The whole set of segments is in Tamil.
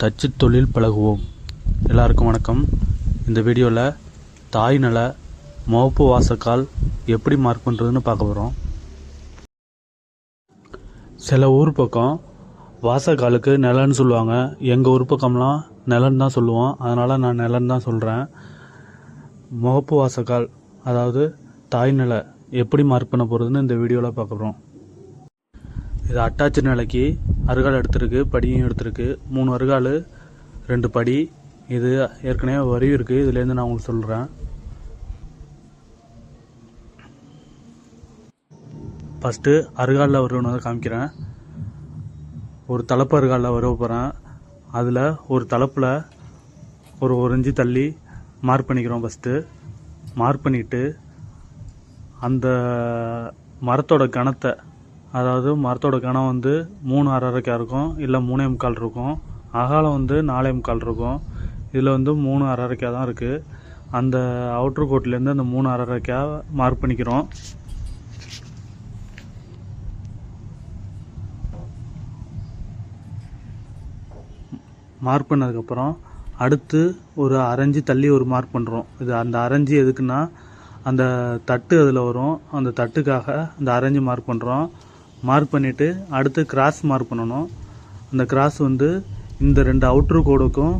தச்சு தொழில் பழகுவோம். எல்லாருக்கும் வணக்கம். இந்த வீடியோவில் தாய் நல முகப்பு வாசக்கால் எப்படி மார்க் பண்ணுறதுன்னு பார்க்க போகிறோம் சில ஊர் பக்கம் வாசக்காலுக்கு நிலன்னு சொல்லுவாங்க. எங்கள் ஊர் பக்கம்லாம் நிலன்னு தான் சொல்லுவோம். அதனால் நான் நிலன்னு தான் சொல்கிறேன் முகப்பு வாசக்கால் அதாவது தாய் நிலை எப்படி மார்க் பண்ண போகிறதுன்னு இந்த வீடியோவில் பார்க்க போகிறோம் இது அட்டாச்சு நிலைக்கு அருகால் எடுத்திருக்கு படியும் எடுத்திருக்கு. மூணு அருகால் ரெண்டு படி. இது ஏற்கனவே வரி இருக்குது இதுலேருந்து நான் உங்களுக்கு சொல்கிறேன் ஃபஸ்ட்டு அருகாலில் வருவனதை காமிக்கிறேன். ஒரு தலைப்பு அருகாலில் வர போகிறேன் அதில் ஒரு தலைப்பில் ஒரு ஒரு இன்ச்சு தள்ளி மார்க் பண்ணிக்கிறோம் ஃபஸ்ட்டு. மார்க் பண்ணிவிட்டு அந்த மரத்தோட கணத்தை அதாவது மரத்தோட கணம் வந்து மூணு அரைக்கா இருக்கும் இல்லை மூணே முக்கால் இருக்கும். அகாலம் வந்து நாலே முக்கால் இருக்கும். இதில் வந்து மூணு அரைக்கா தான் இருக்குது அந்த அவுட்ரு கோட்லேருந்து அந்த மூணு அரைக்கா மார்க் பண்ணிக்கிறோம். மார்க் பண்ணதுக்கப்புறம் அடுத்து ஒரு அரைஞ்சி தள்ளி ஒரு மார்க் பண்ணுறோம் இது அந்த அரைஞ்சி எதுக்குன்னா அந்த தட்டு அதில் வரும். அந்த தட்டுக்காக அந்த அரைஞ்சி மார்க் பண்ணுறோம் மார்க் பண்ணிவிட்டு அடுத்து கிராஸ் மார்க் பண்ணணும். அந்த கிராஸ் வந்து இந்த ரெண்டு அவுட்ரு கோடுக்கும்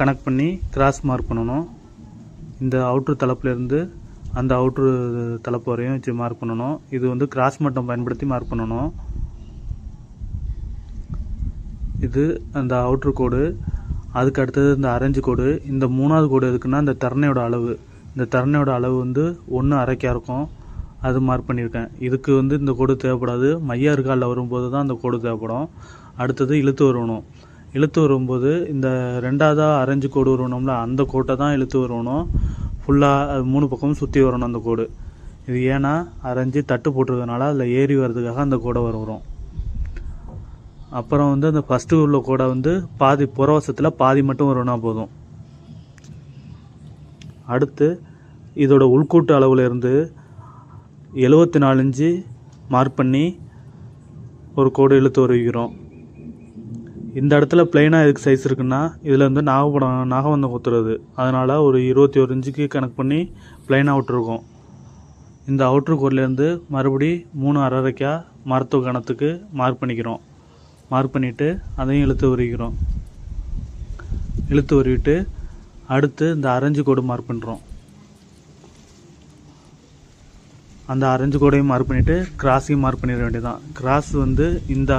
கனெக்ட் பண்ணி கிராஸ் மார்க் பண்ணணும். இந்த அவுட்ரு தளப்புலேருந்து அந்த அவுட்ரு தளப்பு வரையும் வச்சு மார்க் பண்ணணும். இது வந்து கிராஸ் மட்டம் பயன்படுத்தி மார்க் பண்ணணும். இது அந்த அவுட்ரு கோடு அதுக்கு அடுத்தது இந்த அரேஞ்சு கோடு இந்த மூணாவது கோடு எதுக்குன்னா இந்த தரணையோட அளவு. இந்த தரணையோட அளவு வந்து ஒன்று அரைக்கா இருக்கும். அது மார்க் பண்ணியிருக்கேன். இதுக்கு வந்து இந்த கோடு தேவைப்படாது. மைய இருக்காலில் வரும்போது தான் அந்த கோடு தேவைப்படும். அடுத்தது இழுத்து வருவணும். இழுத்து வரும்போது இந்த ரெண்டாவதாக அரைஞ்சு கோடு வருவணும்ல அந்த கோட்டை தான் இழுத்து வருவணும். ஃபுல்லாக மூணு பக்கமும் சுற்றி வரணும் அந்த கோடு. இது ஏன்னா அரைஞ்சு தட்டு போட்டிருக்கனால அதில் ஏறி வர்றதுக்காக அந்த கோடை வருவோம் அப்புறம் வந்து அந்த ஃபஸ்ட்டு உள்ள கோடை வந்து பாதி புறவசத்தில் பாதி மட்டும் வரும்னா போதும். அடுத்து இதோட உள்கூட்டு அளவில் இருந்து எழுபத்தி நாலு மார்க் பண்ணி ஒரு கோடு இழுத்து வருகிறோம். இந்த இடத்துல பிளெயினாக எதுக்கு சைஸ் இருக்குன்னா இதில் வந்து நாகப்படம் நாகவந்தம் கொத்துறது. அதனால் ஒரு இருபத்தி ஒரு இன்ச்சுக்கு கணக்கு பண்ணி பிளெயினாக விட்டுருக்கோம். இந்த அவுட்ரு கோட்லேருந்து மறுபடி மூணு அரைக்கா மருத்துவ கணத்துக்கு மார்க் பண்ணிக்கிறோம். மார்க் பண்ணிவிட்டு அதையும் இழுத்து உருவிக்கிறோம் இழுத்து உருவிட்டு அடுத்து இந்த அரைஞ்சு கோடு மார்க் பண்ணுறோம் அந்த ஆரஞ்சு கோடையும் மார்க் பண்ணிவிட்டு கிராஸையும் மார்க் பண்ணிட வேண்டியதான் கிராஸ் வந்து இந்த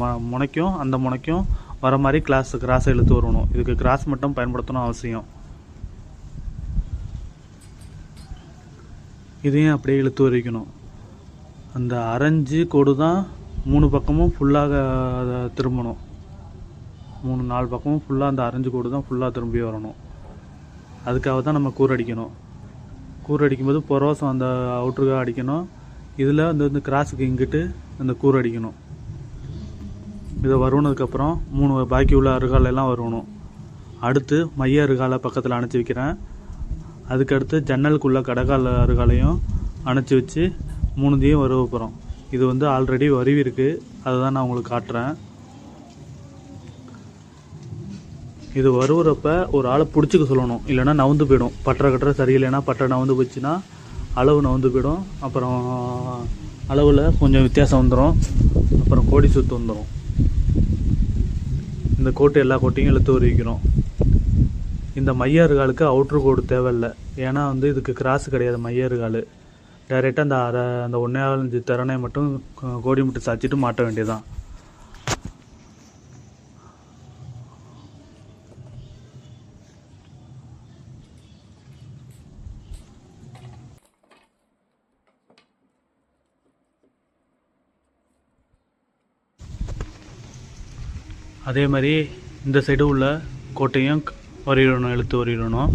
ம முனைக்கும் அந்த முனைக்கும் வர மாதிரி கிளாஸ் கிராஸை இழுத்து வரணும். இதுக்கு கிராஸ் மட்டும் பயன்படுத்தணும் அவசியம். இதையும் அப்படியே இழுத்து வரைக்கணும். அந்த அரைஞ்சு கோடு தான் மூணு பக்கமும் ஃபுல்லாக அதை திரும்பணும். மூணு நாலு பக்கமும் ஃபுல்லாக அந்த அரைஞ்சு கோடு தான் ஃபுல்லாக திரும்பி வரணும். அதுக்காக தான் நம்ம கூர் அடிக்கணும் கூர் அடிக்கும்போது புறவாசம் அந்த அவுட்ருக்காக அடிக்கணும். இதில் அந்த இந்த கிராஸுக்கு இங்கிட்டு அந்த கூர் அடிக்கணும். இதை வருவனதுக்கப்புறம் மூணு பாக்கி உள்ள அருகாலெல்லாம் வருவணும். அடுத்து மைய அருகாலை பக்கத்தில் அணைச்சி வைக்கிறேன். அதுக்கடுத்து ஜன்னலுக்குள்ள கடகால் அருகாலையும் அணைச்சி வச்சு மூணுத்தையும் வருவ போகிறோம் இது வந்து ஆல்ரெடி வருவி இருக்குது அதை தான் நான் உங்களுக்கு காட்டுறேன். இது வருவுறப்ப ஒரு ஆளை பிடிச்சிக்க சொல்லணும். இல்லைன்னா நவுந்து போயிடும். பட்டரை கட்டுற சரியில்லைன்னா பட்டறை நவுந்து போச்சுன்னா அளவு நவுந்து போயிடும். அப்புறம் அளவில் கொஞ்சம் வித்தியாசம் வந்துடும் அப்புறம் கோடி சுத்து வந்துடும் இந்த கோட்டு எல்லா கோட்டையும் இழுத்து உருவிக்கிறோம். இந்த மையாறுகாலுக்கு அவுட்ரு கோடு தேவையில்லை. ஏன்னா வந்து இதுக்கு கிராஸ் கிடையாது மையாறுகால் டைரெக்டாக அந்த அரை அந்த ஒன்றே அஞ்சு திறனை மட்டும் கோடி முட்டை சாய்ச்சிட்டு மாட்ட வேண்டியதுதான். அதே மாதிரி இந்த சைடு உள்ள கோட்டையும் வரையிடணும் எழுத்து வரையிடணும்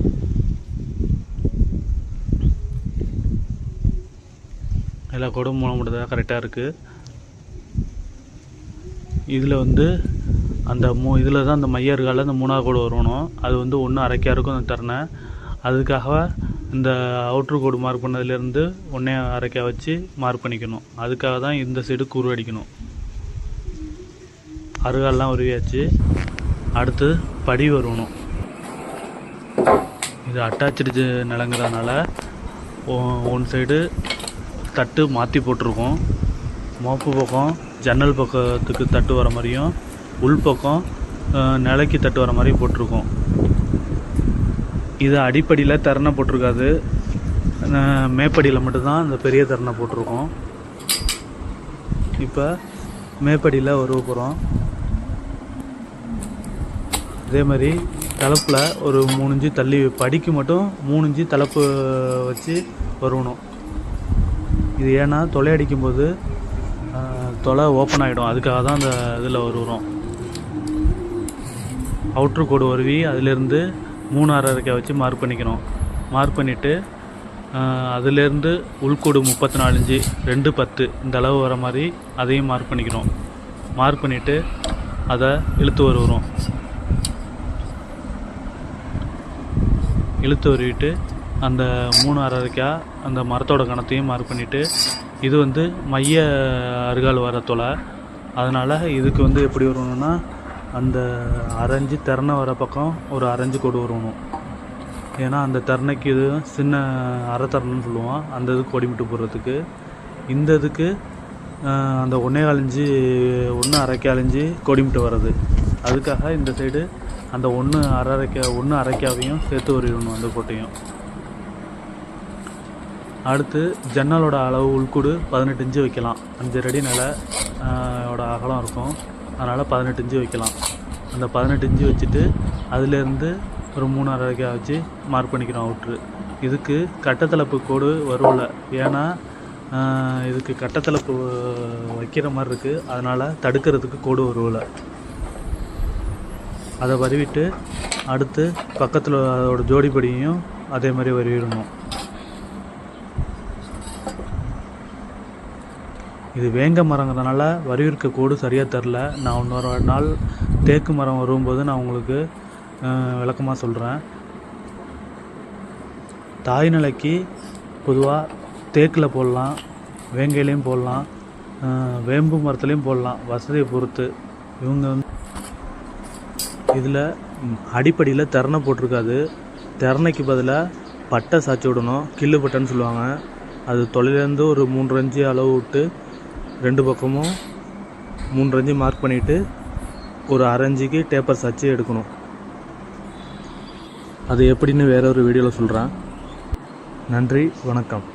எல்லா கோடும் மூணு மட்டும் கரெக்டாக இருக்குது இதில் வந்து அந்த மூ இதில் தான் அந்த மையர்கால அந்த மூணாவது கோடு வரணும். அது வந்து ஒன்று அரைக்கா இருக்கும் அந்த தரணை. அதுக்காக இந்த அவுட்ரு கோடு மார்க் பண்ணதுலேருந்து ஒன்றே அரைக்கா வச்சு மார்க் பண்ணிக்கணும். அதுக்காக தான் இந்த சைடு கூறு அடிக்கணும். அருகால்லாம் உருவியாச்சு. அடுத்து படி வருவணும் இது அட்டாச்சு நிலங்கிறதுனால ஒன் சைடு தட்டு மாற்றி போட்டிருக்கோம். மோப்பு பக்கம் ஜன்னல் பக்கத்துக்கு தட்டு வர மாதிரியும் உள் பக்கம் நிலைக்கு தட்டு வர மாதிரியும் போட்டிருக்கோம். இது அடிப்படையில் திறனை போட்டிருக்காது. மேப்படியில் மட்டும்தான் இந்த பெரிய திறனை போட்டிருக்கோம். இப்போ மேப்படியில் உருவ போகிறோம் அதே மாதிரி தலப்பில் ஒரு மூணு இன்ச்சு தள்ளி படிக்கு மட்டும் மூணு இஞ்சி தலைப்பு வச்சு வருவணும். இது ஏன்னா தொலை அடிக்கும்போது ஆஹ், தொலை ஓப்பன் ஆகிடும் அதுக்காக தான் அந்த இதில் வருவோம் அவுட்ரு கோடு வருவி அதிலேருந்து மூணு அரைக்கை வச்சு மார்க் பண்ணிக்கணும். மார்க் பண்ணிவிட்டு அதுலேருந்து உள்கோடு முப்பத்தி நாலு ரெண்டு பத்து இந்த அளவு வர மாதிரி அதையும் மார்க் பண்ணிக்கணும். மார்க் பண்ணிவிட்டு அதை இழுத்து வருவோம் இழுத்து வருவிட்டு அந்த மூணு அரைக்கா அந்த மரத்தோட கணத்தையும் மார்க் பண்ணிவிட்டு இது வந்து மைய அருகால் வர தொலை. அதனால் இதுக்கு வந்து எப்படி வரணும்னா அந்த அரைஞ்சு திறனை வர பக்கம் ஒரு அரைஞ்சு கொடு வரணும் ஏன்னா அந்த திறனைக்கு இது சின்ன அரை சொல்லுவோம். அந்த இதுக்கு கொடிமிட்டு போடுறதுக்கு. இந்த இதுக்கு அந்த ஒன்றே காலஞ்சு ஒன்று அரைக்க அழிஞ்சு கொடிமிட்டு வர்றது. அதுக்காக இந்த சைடு அந்த ஒன்று அரைக்க ஒன்று அரைக்காவையும் சேர்த்து வரையணும் அந்த கோட்டையும் அடுத்து ஜன்னலோட அளவு உள்கூடு பதினெட்டு இன்ச்சு வைக்கலாம். அஞ்சு அடி நில ஓட அகலம் இருக்கும். அதனால் பதினெட்டு இன்ச்சு வைக்கலாம். அந்த பதினெட்டு இன்ச்சு வச்சுட்டு அதுலேருந்து ஒரு மூணு அரைக்கா வச்சு மார்க் பண்ணிக்கிறோம் அவுட்ரு இதுக்கு கட்டத்தளப்பு கோடு வருவல ஏன்னா இதுக்கு கட்டத்தளப்பு வைக்கிற மாதிரி இருக்குது அதனால் தடுக்கிறதுக்கு கோடு வருவல அதை வருவிட்டு அடுத்து பக்கத்தில் அதோட ஜோடிப்படியும் அதே மாதிரி வருவிடணும் இது வேங்க மரங்கிறதுனால வரிவிருக்க கோடு சரியாக தெரில. நான் இன்னொரு நாள் தேக்கு மரம் வரும்போது நான் உங்களுக்கு விளக்கமாக சொல்கிறேன் தாய் நிலைக்கு பொதுவாக தேக்கில் போடலாம் வேங்கையிலையும் போடலாம் வேம்பு மரத்துலேயும் போடலாம் வசதியை பொறுத்து. இவங்க வந்து இதில் அடிப்படையில் திறனை போட்டிருக்காது. திறனைக்கு பதிலாக பட்டை சாய்ச்சி விடணும். கில்லு பட்டைன்னு சொல்லுவாங்க. அது தொலைலேருந்து ஒரு மூன்று அஞ்சு அளவு விட்டு ரெண்டு பக்கமும் மூன்று அஞ்சு மார்க் பண்ணிவிட்டு ஒரு அரைஞ்சிக்கு டேப்பர் சாய்ச்சி எடுக்கணும். அது எப்படின்னு வேற ஒரு வீடியோவில் சொல்கிறேன் நன்றி வணக்கம்.